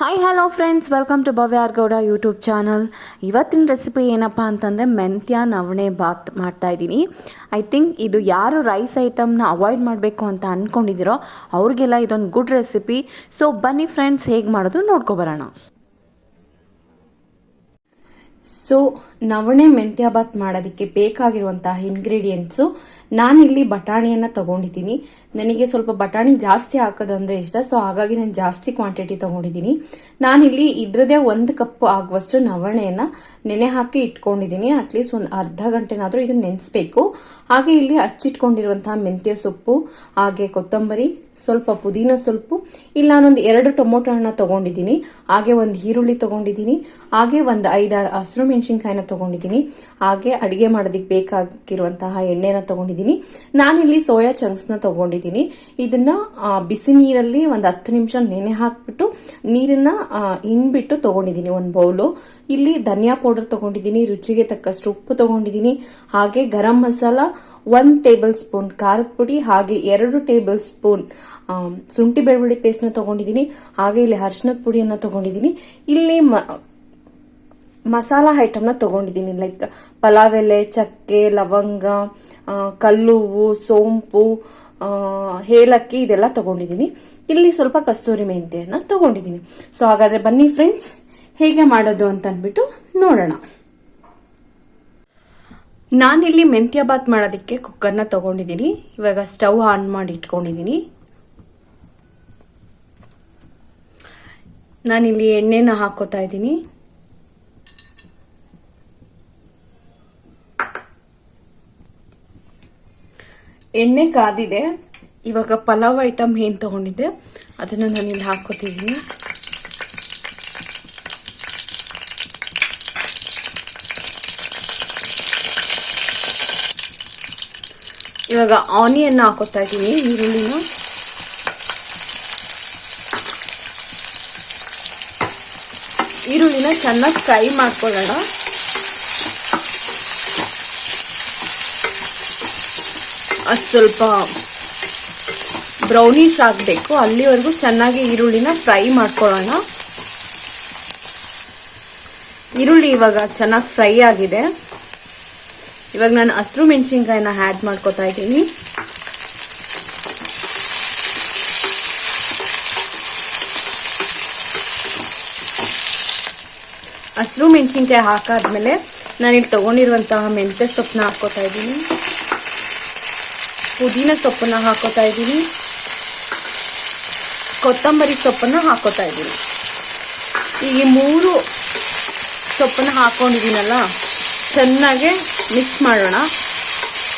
Hi hello friends welcome to Bhavya Gowda YouTube channel ಇವತ್ತಿನ recipe ಏನಪ್ಪ ಅಂತಂದರೆ ಮೆಂತ್ಯ ನವಣೆ ಬಾತ್ ಮಾಡ್ತಾ ಇದ್ದೀನಿ ಐ ಥಿಂಕ್ ಇದು ಯಾರು ರೈಸ್ ಐಟಮ್ನ ಅವಾಯ್ಡ್ ಮಾಡಬೇಕು ಅಂತ ಅಂದ್ಕೊಂಡಿದ್ದೀರೋ ಅವ್ರಿಗೆಲ್ಲ ಇದೊಂದು ಗುಡ್ ರೆಸಿಪಿ ಸೊ ಬನ್ನಿ ಫ್ರೆಂಡ್ಸ್ ಹೇಗೆ ಮಾಡೋದು ನೋಡ್ಕೊಬರೋಣ ಸೊ ನವಣೆ ಮೆಂತ್ಯ ಬಾತ್ ಮಾಡೋದಕ್ಕೆ ಬೇಕಾಗಿರುವಂತಹ ಇಂಗ್ರೀಡಿಯೆಂಟ್ಸು ನಾನಿಲ್ಲಿ ಬಟಾಣಿಯನ್ನು ತಗೊಂಡಿದ್ದೀನಿ. ನನಗೆ ಸ್ವಲ್ಪ ಬಟಾಣಿ ಜಾಸ್ತಿ ಹಾಕೋದಂದ್ರೆ ಇಷ್ಟ, ಸೊ ಹಾಗಾಗಿ ನಾನು ಜಾಸ್ತಿ ಕ್ವಾಂಟಿಟಿ ತಗೊಂಡಿದ್ದೀನಿ. ನಾನಿಲ್ಲಿ ಇದ್ರದೇ ಒಂದು ಕಪ್ ಆಗುವಷ್ಟು ನವಣೆಯನ್ನು ನೆನೆ ಹಾಕಿ ಇಟ್ಕೊಂಡಿದ್ದೀನಿ. ಅಟ್ಲೀಸ್ಟ್ ಒಂದು ಅರ್ಧ ಗಂಟೆನಾದರೂ ಇದನ್ನ ನೆನೆಸ್ಬೇಕು. ಹಾಗೆ ಇಲ್ಲಿ ಹಚ್ಚಿಟ್ಕೊಂಡಿರುವಂತಹ ಮೆಂತ್ಯ ಸೊಪ್ಪು, ಹಾಗೆ ಕೊತ್ತಂಬರಿ ಸ್ವಲ್ಪ ಪುದೀನ ಸ್ವಲ್ಪ ಇಲ್ಲ ನಾನೊಂದು ಎರಡು ಟೊಮೊಟೊ ಹಣ್ಣ ತಗೊಂಡಿದ್ದೀನಿ. ಹಾಗೆ ಒಂದು ಈರುಳ್ಳಿ ತಗೊಂಡಿದ್ದೀನಿ. ಹಾಗೆ ಒಂದು ಐದಾರು ಹಸಿರು ಮೆಣಸಿನ್ಕಾಯಿನ ತೊಗೊಂಡಿದ್ದೀನಿ. ಹಾಗೆ ಅಡುಗೆ ಮಾಡೋದಕ್ಕೆ ಬೇಕಾಗಿರುವಂತಹ ಎಣ್ಣೆನ ತಗೊಂಡಿದ್ದೀನಿ. ನಾನಿಲ್ಲಿ ಸೋಯಾ ಚಂಕ್ಸ್ನ ತಗೊಂಡಿದ್ದೀನಿ. ಇದನ್ನ ಬಿಸಿ ನೀರಲ್ಲಿ ಒಂದು ಹತ್ತು ನಿಮಿಷ ನೆನೆ ಹಾಕ್ಬಿಟ್ಟು ನೀರನ್ನ ಇನ್ಬಿಟ್ಟು ತೊಗೊಂಡಿದ್ದೀನಿ ಒಂದು ಬೌಲು. ಇಲ್ಲಿ ಧನಿಯಾ ಪೌಡರ್ ತಗೊಂಡಿದ್ದೀನಿ, ರುಚಿಗೆ ತಕ್ಕಷ್ಟು ಉಪ್ಪು ತಗೊಂಡಿದ್ದೀನಿ. ಹಾಗೆ ಗರಂ ಮಸಾಲ ಒಂದ್ ಟೇಬಲ್ ಸ್ಪೂನ್ ಖಾರದ ಪುಡಿ, ಹಾಗೆ ಎರಡು ಟೇಬಲ್ ಸ್ಪೂನ್ ಶುಂಠಿ ಬೆಳ್ಳುಳ್ಳಿ ಪೇಸ್ಟ್ನ ತಗೊಂಡಿದ್ದೀನಿ. ಹಾಗೆ ಇಲ್ಲಿ ಅರ್ಶಿನದ ಪುಡಿಯನ್ನ ತಗೊಂಡಿದ್ದೀನಿ. ಇಲ್ಲಿ ಮ- ಮಸಾಲ ಐಟಮ್ನ ತಗೊಂಡಿದ್ದೀನಿ. ಲೈಕ್ ಪಲಾವ್ ಎಲೆ, ಚಕ್ಕೆ, ಲವಂಗ ಕಲ್ಲೂವು, ಸೋಂಪು ಹೇಲಕ್ಕಿ ಇದೆಲ್ಲ ತಗೊಂಡಿದ್ದೀನಿ. ಇಲ್ಲಿ ಸ್ವಲ್ಪ ಕಸ್ತೂರಿ ಮೆಂತೆಯನ್ನು ತಗೊಂಡಿದ್ದೀನಿ. ಸೊ ಹಾಗಾದ್ರೆ ಬನ್ನಿ ಫ್ರೆಂಡ್ಸ್ ಹೇಗೆ ಮಾಡೋದು ಅಂತ ಅಂದ್ಬಿಟ್ಟು ನೋಡೋಣ. ನಾನಿಲ್ಲಿ ಮೆಂತ್ಯ ಬಾತ್ ಮಾಡೋದಕ್ಕೆ ಕುಕ್ಕರ್ನ ತಗೊಂಡಿದ್ದೀನಿ. ಇವಾಗ ಸ್ಟವ್ ಆನ್ ಮಾಡಿ ಇಟ್ಕೊಂಡಿದ್ದೀನಿ. ನಾನಿಲ್ಲಿ ಎಣ್ಣೆನ ಹಾಕೋತಾ ಇದ್ದೀನಿ. ಎಣ್ಣೆ ಕಾದಿದೆ. ಇವಾಗ ಪಲಾವ್ ಐಟಮ್ ಏನು ತಗೊಂಡಿದ್ದೆ, ಅದನ್ನ ನಾನಿಲ್ಲಿ ಹಾಕೋತಿದ್ದೀನಿ. ಇವಾಗ ಆನಿಯನ್ ಹಾಕೋತಾ ಇದ್ದೀನಿ ಈರುಳ್ಳಿನ. ಈರುಳ್ಳಿನ ಚೆನ್ನಾಗಿ ಫ್ರೈ ಮಾಡ್ಕೊಳ್ಳೋಣ. ಅದು ಸ್ವಲ್ಪ ಬ್ರೌನಿಶ್ ಆಗಬೇಕು. ಅಲ್ಲಿವರೆಗೂ ಚೆನ್ನಾಗಿ ಈರುಳ್ಳಿನ ಫ್ರೈ ಮಾಡ್ಕೊಳ್ಳೋಣ. ಈರುಳ್ಳಿ ಇವಾಗ ಚೆನ್ನಾಗಿ ಫ್ರೈ ಆಗಿದೆ. ಇವಾಗ ನಾನು ಹಸಿರು ಮೆಣಸಿನ್ಕಾಯಿನ ಆ್ಯಡ್ ಮಾಡ್ಕೋತಾ ಇದ್ದೀನಿ. ಹಸಿರು ಮೆಣಸಿನ್ಕಾಯಿ ಹಾಕಾದ್ಮೇಲೆ ನಾನಿಲ್ಲಿ ತಗೊಂಡಿರುವಂತಹ ಮೆಂತ್ಯ ಸೊಪ್ಪನ್ನ ಹಾಕೋತಾ ಇದ್ದೀನಿ. ಪುದೀನ ಸೊಪ್ಪನ್ನ ಹಾಕೋತಾ ಇದ್ದೀನಿ. ಕೊತ್ತಂಬರಿ ಸೊಪ್ಪನ್ನು ಹಾಕೋತಾ ಇದ್ದೀನಿ. ಈಗ ಈ ಮೂರು ಸೊಪ್ಪನ್ನು ಹಾಕ್ಕೊಂಡಿದ್ದೀನಲ್ಲ ಚೆನ್ನಾಗಿ ಮಿಕ್ಸ್ ಮಾಡೋಣ.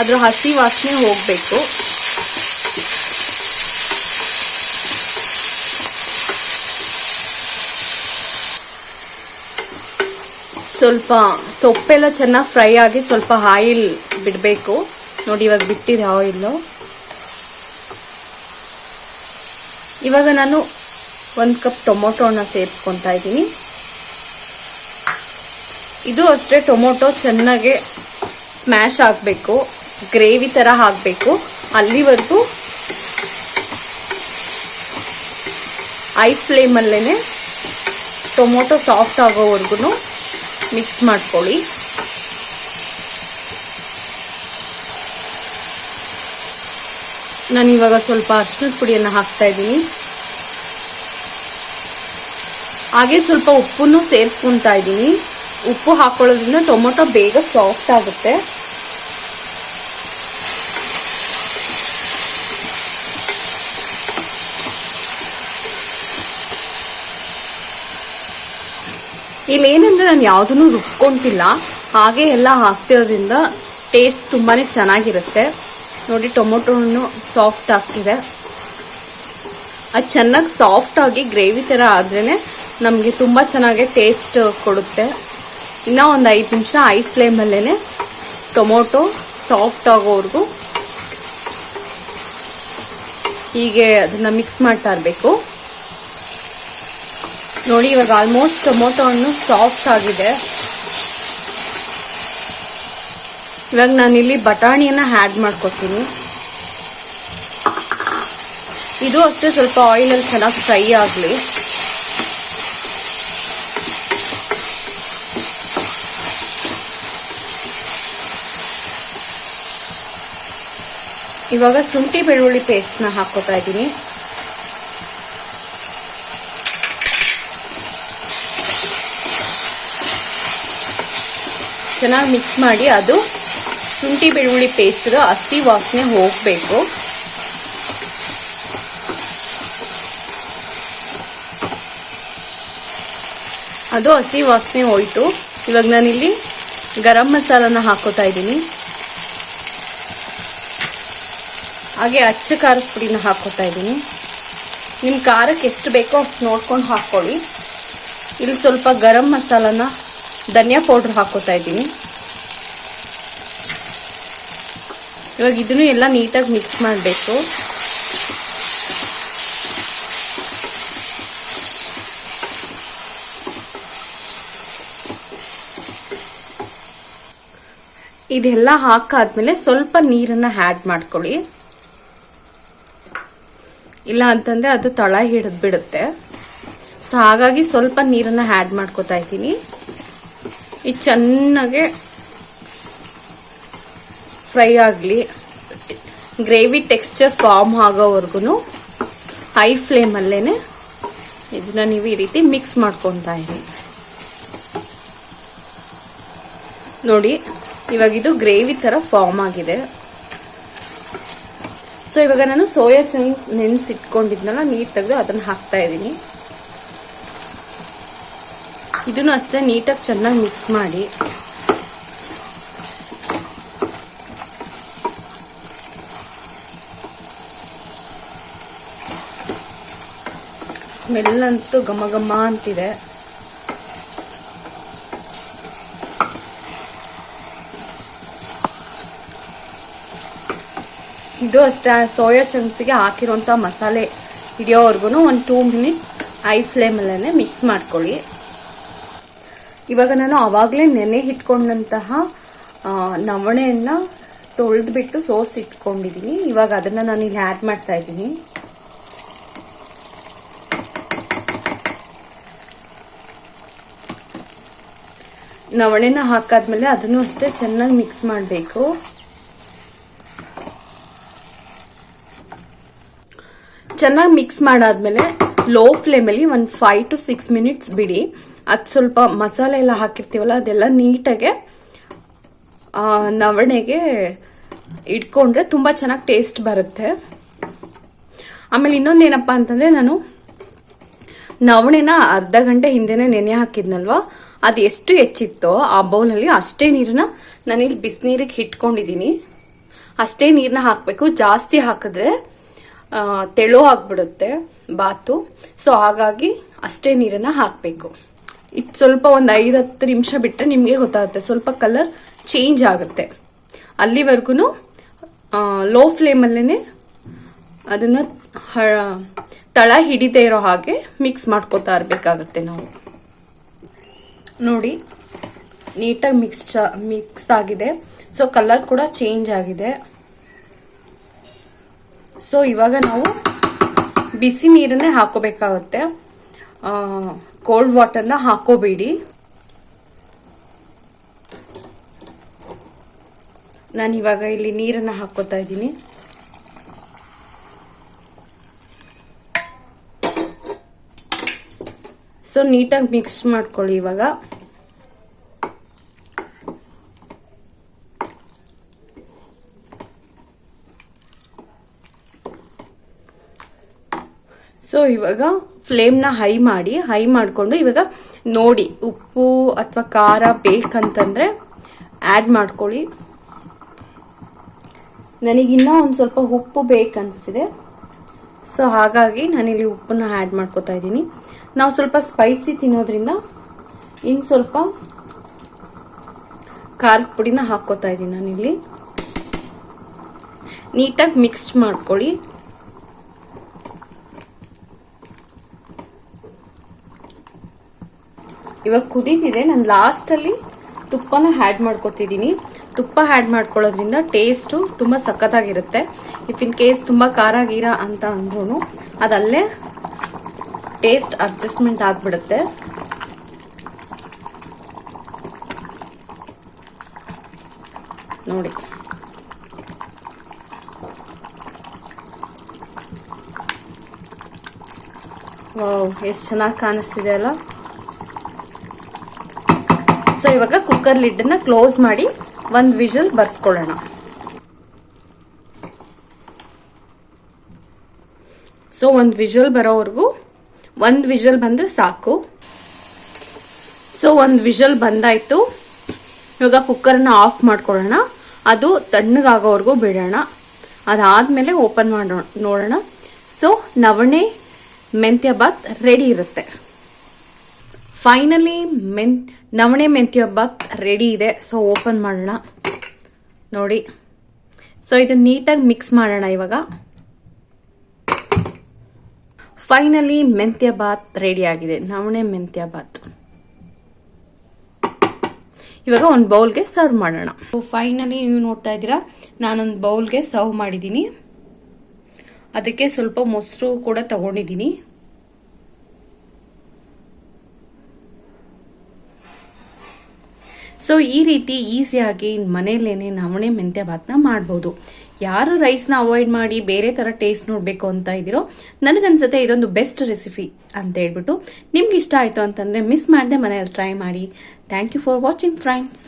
ಅದ್ರ ಹಸಿ ವಾಸನೆ ಹೋಗಬೇಕು. ಸ್ವಲ್ಪ ಸೊಪ್ಪೆಲ್ಲ ಚೆನ್ನಾಗಿ ಫ್ರೈ ಆಗಿ ಸ್ವಲ್ಪ ಆಯಿಲ್ ಬಿಡಬೇಕು. ನೋಡಿ, ಇವಾಗ ಬಿಟ್ಟಿದೆ ಆಯಿಲ್. ಇವಾಗ ನಾನು ಒಂದು ಕಪ್ ಟೊಮೊಟೊನ ಸೇರಿಸ್ಕೊತಾ ಇದ್ದೀನಿ. ಇದು ಅಷ್ಟೇ ಟೊಮೊಟೊ ಚೆನ್ನಾಗಿ ಸ್ಮ್ಯಾಶ್ ಹಾಕಬೇಕು ಗ್ರೇವಿ ಥರ ಹಾಕಬೇಕು. ಅಲ್ಲಿವರೆಗೂ ಐ ಫ್ಲೇಮಲ್ಲೇ ಟೊಮೊಟೊ ಸಾಫ್ಟ್ ಆಗೋವರೆಗೂ ಮಿಕ್ಸ್ ಮಾಡ್ಕೊಳ್ಳಿ. ನಾನು ಇವಾಗ ಸ್ವಲ್ಪ ಅರ್ಶಿನದ ಪುಡಿಯನ್ನು ಹಾಕ್ತಾ ಇದ್ದೀನಿ. ಹಾಗೆ ಸ್ವಲ್ಪ ಉಪ್ಪನ್ನು ಸೇರಿಸ್ಕೊತಾ ಇದ್ದೀನಿ. ಉಪ್ಪು ಹಾಕೊಳ್ಳೋದ್ರಿಂದ ಟೊಮೊಟೊ ಬೇಗ ಸಾಫ್ಟ್ ಆಗುತ್ತೆ. ಇಲ್ಲಿ ಏನಂದ್ರೆ ನಾನು ಯಾವುದನ್ನು ರುಬ್ಕೊಂತಿಲ್ಲ. ಹಾಗೆ ಎಲ್ಲ ಹಾಕ್ತಿರೋದ್ರಿಂದ ಟೇಸ್ಟ್ ತುಂಬಾನೇ ಚೆನ್ನಾಗಿರುತ್ತೆ. ನೋಡಿ ಟೊಮೊಟೊ ಸಾಫ್ಟ್ ಆಗ್ತಿದೆ. ಅದು ಚೆನ್ನಾಗಿ ಸಾಫ್ಟ್ ಆಗಿ ಗ್ರೇವಿ ಥರ ಆದ್ರೇ ನಮಗೆ ತುಂಬ ಚೆನ್ನಾಗಿ ಟೇಸ್ಟ್ ಕೊಡುತ್ತೆ. ಇನ್ನೂ ಒಂದು ಐದು ನಿಮಿಷ ಐ ಫ್ಲೇಮಲ್ಲೇ ಟೊಮೊಟೊ ಸಾಫ್ಟ್ ಆಗೋವರೆಗೂ ಹೀಗೆ ಅದನ್ನ ಮಿಕ್ಸ್ ಮಾಡ್ತಾ ಇರಬೇಕು. ನೋಡಿ, ಇವಾಗ ಆಲ್ಮೋಸ್ಟ್ ಟೊಮೊಟೊ ಹಣ್ಣು ಸಾಫ್ಟ್ ಆಗಿದೆ. ಇವಾಗ ನಾನಿಲ್ಲಿ ಬಟಾಣಿಯನ್ನು ಆ್ಯಡ್ ಮಾಡ್ಕೊತೀನಿ. ಇದು ಅಷ್ಟೇ ಸ್ವಲ್ಪ ಆಯಿಲಲ್ಲಿ ಚೆನ್ನಾಗಿ ಫ್ರೈ ಆಗಲಿ. ಇವಾಗ ಶುಂಠಿ ಬೆಳ್ಳುಳ್ಳಿ ಪೇಸ್ಟ್ನ ಹಾಕೋತಾ ಇದ್ದೀನಿ. ಚೆನ್ನಾಗಿ ಮಿಕ್ಸ್ ಮಾಡಿ ಅದು ಶುಂಠಿ ಬೆಳ್ಳುಳ್ಳಿ ಪೇಸ್ಟ್ ಹಸಿ ವಾಸನೆ ಹೋಗಬೇಕು. ಅದು ಹಸಿ ವಾಸನೆ ಹೋಯ್ತು. ಇವಾಗ ನಾನಿಲ್ಲಿ ಗರಂ ಮಸಾಲನ ಹಾಕೋತಾ ಇದ್ದೀನಿ. ಹಾಗೆ ಅಚ್ಚ ಖಾರದ ಪುಡಿನ ಹಾಕ್ಕೊತಾ ಇದ್ದೀನಿ. ನಿಮ್ಮ ಖಾರಕ್ಕೆ ಎಷ್ಟು ಬೇಕೋ ಅಷ್ಟು ನೋಡ್ಕೊಂಡು ಹಾಕ್ಕೊಳ್ಳಿ ಇಲ್ಲಿ ಸ್ವಲ್ಪ ಗರಂ ಮಸಾಲನ ಧನಿಯಾ ಪೌಡ್ರ್ ಹಾಕೋತಾ ಇದ್ದೀನಿ. ಇವಾಗ ಇದನ್ನು ಎಲ್ಲ ನೀಟಾಗಿ ಮಿಕ್ಸ್ ಮಾಡಬೇಕು. ಇದೆಲ್ಲ ಹಾಕಾದ್ಮೇಲೆ ಸ್ವಲ್ಪ ನೀರನ್ನು ಆ್ಯಡ್ ಮಾಡ್ಕೊಳ್ಳಿ. ಇಲ್ಲ ಅಂತಂದ್ರೆ ಅದು ತಳ ಹಿಡಿದು ಬಿಡುತ್ತೆ ಸೊ ಹಾಗಾಗಿ ಸ್ವಲ್ಪ ನೀರನ್ನ ಆ್ಯಡ್ ಮಾಡ್ಕೋತಾ ಇದ್ದೀನಿ. ಇದು ಚೆನ್ನಾಗೆ ಫ್ರೈ ಆಗಲಿ ಗ್ರೇವಿ ಟೆಕ್ಸ್ಚರ್ ಫಾರ್ಮ್ ಆಗೋವರೆಗೂ ಹೈ ಫ್ಲೇಮಲ್ಲೇ ಇದನ್ನ ನೀವು ಈ ರೀತಿ ಮಿಕ್ಸ್ ಮಾಡ್ಕೊತಾ ಇರಿ. ನೋಡಿ, ಇವಾಗ ಇದು ಗ್ರೇವಿ ಥರ ಫಾರ್ಮ್ ಆಗಿದೆ. ಸೊ ಇವಾಗ ನಾನು ಸೋಯಾ ಚಂಕ್ಸ್ ನೆನೆಸಿಟ್ಕೊಂಡಿದ್ನಲ್ಲ, ನೀರು ತೆಗೆದು ಅದನ್ನು ಹಾಕ್ತಾ ಇದ್ದೀನಿ ಇದನ್ನು ಅಷ್ಟೇ ನೀಟಾಗಿ ಚೆನ್ನಾಗಿ ಮಿಕ್ಸ್ ಮಾಡಿ. ಸ್ಮೆಲ್ ಅಂತೂ ಘಮ ಘಮ ಅಂತಿದೆ. ಇದು ಅಷ್ಟೇ ಸೋಯಾ ಚಂಕ್ಸಿಗೆ ಹಾಕಿರೋಂಥ ಮಸಾಲೆ ಹಿಡಿಯೋವರೆಗೂ ಒಂದು ಟೂ ಮಿನಿಟ್ಸ್ ಐ ಫ್ಲೇಮಲ್ಲೇ ಮಿಕ್ಸ್ ಮಾಡ್ಕೊಳ್ಳಿ. ಇವಾಗ ನಾನು ಆವಾಗಲೇ ನೆನೆ ಇಟ್ಕೊಂಡಂತಹ ನವಣೆಯನ್ನು ತೊಳೆದ್ಬಿಟ್ಟು ಸೋಸ್ ಇಟ್ಕೊಂಡಿದ್ದೀನಿ ಇವಾಗ ಅದನ್ನು ನಾನು ಇಲ್ಲಿ ಆ್ಯಡ್ ಮಾಡ್ತಾ ಇದ್ದೀನಿ. ನವಣೆನ ಹಾಕಾದ್ಮೇಲೆ ಅದನ್ನು ಅಷ್ಟೇ ಚೆನ್ನಾಗಿ ಮಿಕ್ಸ್ ಮಾಡಬೇಕು. ಚೆನ್ನಾಗಿ ಮಿಕ್ಸ್ ಮಾಡಾದ್ಮೇಲೆ ಲೋ ಫ್ಲೇಮಲ್ಲಿ ಒಂದು ಫೈವ್ ಟು ಸಿಕ್ಸ್ ಮಿನಿಟ್ಸ್ ಬಿಡಿ. ಅದು ಸ್ವಲ್ಪ ಮಸಾಲೆ ಎಲ್ಲ ಹಾಕಿರ್ತೀವಲ್ಲ, ಅದೆಲ್ಲ ನೀಟಾಗೆ ನವಣೆಗೆ ಇಟ್ಕೊಂಡ್ರೆ ತುಂಬ ಚೆನ್ನಾಗಿ ಟೇಸ್ಟ್ ಬರುತ್ತೆ. ಆಮೇಲೆ ಇನ್ನೊಂದೇನಪ್ಪ ಅಂತಂದರೆ ನಾನು ನವಣೆನ ಅರ್ಧ ಗಂಟೆ ಹಿಂದೆನೆ ನೆನೆ ಹಾಕಿದ್ನಲ್ವಾ? ಅದು ಎಷ್ಟು ಹೆಚ್ಚಿತ್ತೋ ಆ ಬೌಲಲ್ಲಿ ಅಷ್ಟೇ ನೀರನ್ನ ನಾನಿಲ್ಲಿ ಬಿಸಿನೀರಿಗೆ ಇಟ್ಕೊಂಡಿದ್ದೀನಿ ಅಷ್ಟೇ ನೀರನ್ನ ಹಾಕಬೇಕು, ಜಾಸ್ತಿ ಹಾಕಿದ್ರೆ ತೆಳು ಆಗ್ಬಿಡುತ್ತೆ ಬಾತು. ಸೊ ಹಾಗಾಗಿ ಅಷ್ಟೇ ನೀರನ್ನ ಹಾಕಬೇಕು. ಇದು ಸ್ವಲ್ಪ ಒಂದು ಐದು ಹತ್ತು ನಿಮಿಷ ಬಿಟ್ಟರೆ ನಿಮಗೆ ಗೊತ್ತಾಗುತ್ತೆ. ಸ್ವಲ್ಪ ಕಲರ್ ಚೇಂಜ್ ಆಗುತ್ತೆ. ಅಲ್ಲಿವರೆಗೂ ಲೋ ಫ್ಲೇಮಲ್ಲೇ ಅದನ್ನು ತಳ ಹಿಡಿದೇ ಇರೋ ಹಾಗೆ ಮಿಕ್ಸ್ ಮಾಡ್ಕೋತಾ ಇರಬೇಕಾಗತ್ತೆ ನಾವು. ನೋಡಿ, ನೀಟಾಗಿ ಮಿಕ್ಸ್ ಮಿಕ್ಸ್ ಆಗಿದೆ. ಸೊ ಕಲರ್ ಕೂಡ ಚೇಂಜ್ ಆಗಿದೆ. ಸೊ ಇವಾಗ ನಾವು ಬಿಸಿ ನೀರನ್ನೇ ಹಾಕೋಬೇಕಾಗುತ್ತೆ. ಕೋಲ್ಡ್ ವಾಟರ್ನ ಹಾಕೋಬೇಡಿ. ನಾನು ಇವಾಗ ಇಲ್ಲಿ ನೀರನ್ನು ಹಾಕೋತಾ ಇದ್ದೀನಿ. ಸೊ ನೀಟಾಗಿ ಮಿಕ್ಸ್ ಮಾಡ್ಕೊಳ್ಳಿ ಇವಾಗ. ಸೊ ಇವಾಗ ಫ್ಲೇಮ್ನ ಹೈ ಮಾಡಿ ಹೈ ಮಾಡಿಕೊಂಡು ಇವಾಗ ನೋಡಿ, ಉಪ್ಪು ಅಥವಾ ಖಾರ ಬೇಕಂತಂದ್ರೆ ಆ್ಯಡ್ ಮಾಡ್ಕೊಳ್ಳಿ. ನನಗಿನ್ನೂ ಒಂದು ಸ್ವಲ್ಪ ಉಪ್ಪು ಬೇಕನ್ನಿಸ್ತಿದೆ ಸೊ ಹಾಗಾಗಿ ನಾನಿಲ್ಲಿ ಉಪ್ಪನ್ನ ಆ್ಯಡ್ ಮಾಡ್ಕೋತಾ ಇದ್ದೀನಿ. ನಾವು ಸ್ವಲ್ಪ ಸ್ಪೈಸಿ ತಿನ್ನೋದ್ರಿಂದ ಇನ್ನು ಸ್ವಲ್ಪ ಖಾರದ ಪುಡಿನ ಹಾಕ್ಕೋತಾ ಇದ್ದೀನಿ ನಾನಿಲ್ಲಿ. ನೀಟಾಗಿ ಮಿಕ್ಸ್ ಮಾಡ್ಕೊಳ್ಳಿ. ಇವಾಗ ಕುದೀತಿದೆ. ನಾನು ಲಾಸ್ಟಲ್ಲಿ ತುಪ್ಪನ ಹ್ಯಾಡ್ ಮಾಡ್ಕೋತಿದ್ದೀನಿ ತುಪ್ಪ ಹ್ಯಾಡ್ ಮಾಡ್ಕೊಳ್ಳೋದ್ರಿಂದ ಟೇಸ್ಟು ತುಂಬ ಸಖತ್ತಾಗಿರುತ್ತೆ. ಇಫ್ ಇನ್ ಕೇಸ್ ತುಂಬ ಖಾರ ಗೀರ ಅಂತ ಅಂದ್ರೂ ಅದಲ್ಲೇ ಟೇಸ್ಟ್ ಅಡ್ಜಸ್ಟ್ಮೆಂಟ್ ಆಗಿಬಿಡುತ್ತೆ. ನೋಡಿ. ಎಷ್ಟು ಚೆನ್ನಾಗಿ ಕಾಣಿಸ್ತಿದೆ ಅಲ್ಲ? ಸೊ ಇವಾಗ ಕುಕ್ಕರ್ ಲಿಡ್ನ ಕ್ಲೋಸ್ ಮಾಡಿ ಒಂದು ವಿಷಲ್ ಬರ್ಸ್ಕೊಳ್ಳೋಣ. ಸೊ ಒಂದು ವಿಷಲ್ ಬರೋವರೆಗೂ ಒಂದು ವಿಷಲ್ ಬಂದ್ರೆ ಸಾಕು. ಸೊ ಒಂದು ವಿಷಲ್ ಬಂದಾಯ್ತು. ಇವಾಗ ಕುಕ್ಕರ್ನ ಆಫ್ ಮಾಡ್ಕೊಳ್ಳೋಣ. ಅದು ತಣ್ಣಗಾಗೋವರೆಗೂ ಬಿಡೋಣ. ಅದಾದ್ಮೇಲೆ ಓಪನ್ ಮಾಡೋಣ ನೋಡೋಣ. ಸೊ ನವಣೆ ಮೆಂತ್ಯ ಬಾತ್ ರೆಡಿ ಇರುತ್ತೆ. ಫೈನಲಿ ಮೆನ್ ನವಣೆ ಮೆಂತ್ಯ ಬಾತ್ ರೆಡಿ ಇದೆ. ಸೊ ಓಪನ್ ಮಾಡೋಣ. ನೋಡಿ. ಸೊ ಇದು ನೀಟಾಗಿ ಮಿಕ್ಸ್ ಮಾಡೋಣ ಇವಾಗ. ಫೈನಲಿ ಮೆಂತ್ಯ ಬಾತ್ ರೆಡಿ ಆಗಿದೆ. ನವಣೆ ಮೆಂತ್ಯ ಬಾತ್ ಇವಾಗ ಒಂದು ಬೌಲ್ಗೆ ಸರ್ವ್ ಮಾಡೋಣ. ಫೈನಲಿ ನೀವು ನೋಡ್ತಾ ಇದ್ದೀರಾ, ನಾನೊಂದು ಬೌಲ್ಗೆ ಸರ್ವ್ ಮಾಡಿದ್ದೀನಿ. ಅದಕ್ಕೆ ಸ್ವಲ್ಪ ಮೊಸರು ಕೂಡ ತಗೊಂಡಿದ್ದೀನಿ. ಸೊ ಈ ರೀತಿ ಈಸಿಯಾಗಿ ಮನೆಯಲ್ಲೇನೆ ನವಣೆ ಮೆಂತ್ಯ ಭಾತ್ನ ಮಾಡ್ಬೋದು. ಯಾರು ರೈಸ್ನ ಅವಾಯ್ಡ್ ಮಾಡಿ ಬೇರೆ ಥರ ಟೇಸ್ಟ್ ನೋಡಬೇಕು ಅಂತ ಇದ್ದೀರೋ, ನನಗನ್ಸುತ್ತೆ ಇದೊಂದು ಬೆಸ್ಟ್ ರೆಸಿಪಿ ಅಂತ ಹೇಳ್ಬಿಟ್ಟು ನಿಮ್ಗೆ ಇಷ್ಟ ಆಯಿತು ಅಂತಂದರೆ ಮಿಸ್ ಮಾಡದೆ ಮನೆಯಲ್ಲಿ ಟ್ರೈ ಮಾಡಿ. Thank you for watching friends